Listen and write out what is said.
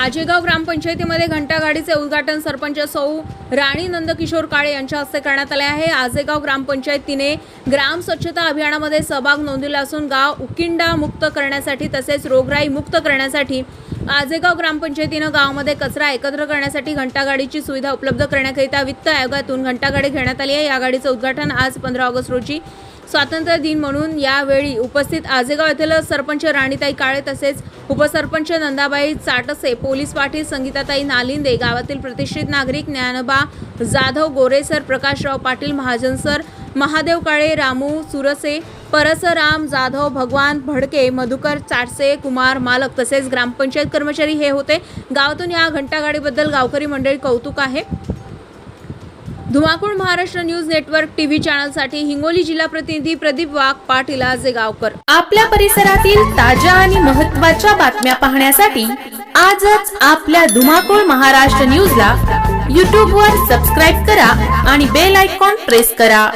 आजेगाव ग्रामपंचायतीमध्ये घंटागाडीचे उद्घाटन सरपंच सौ राणी नंदकिशोर काळे यांच्या हस्ते करण्यात आले आहे. आजेगाव ग्रामपंचायतीने ग्राम स्वच्छता अभियानामध्ये सहभाग नोंदवला असून गाव उकिंडा मुक्त करण्यासाठी तसेच रोगराई मुक्त करण्यासाठी आजेगाव ग्रामपंचायतीनं गावामध्ये कचरा एकत्र करण्यासाठी घंटागाडीची सुविधा उपलब्ध करण्याकरिता वित्त आयोगातून घंटागाडी घेण्यात आली आहे. या गाडीचं उद्घाटन आज पंधरा ऑगस्ट रोजी स्वातंत्र्य दिन म्हणून यावेळी उपस्थित आजेगाव येथील सरपंच राणीताई काळे तसेच उपसरपंच नंदाबाई चाटसे पोलीस पाटील संगीताताई नालिंदे गावातील प्रतिष्ठित नागरिक ज्ञानबा जाधव गोरेसर प्रकाशराव पाटील महाजन सर महादेव काळे रामू सुरसे परसराम जाधव भगवान भडके मधुकर चाटसे कुमार मालक तसेच ग्रामपंचायत कर्मचारी हे होते. गावातून या घंटागाडीबद्दल गावकरी मंडळी कौतुक आहे. Dhumakul Maharashtra news network TV चॅनलसाठी Hingoli जिल्हा प्रतिनिधी प्रदीप वाघ पाटील गावकर. आपल्या परिसरातील ताज्या आणि महत्त्वाच्या बातम्या पाहण्यासाठी आजच आपल्या धुमाकूळ महाराष्ट्र न्यूजला यूट्यूबवर सबस्क्राईब करा आणि बेल आयकॉन प्रेस करा.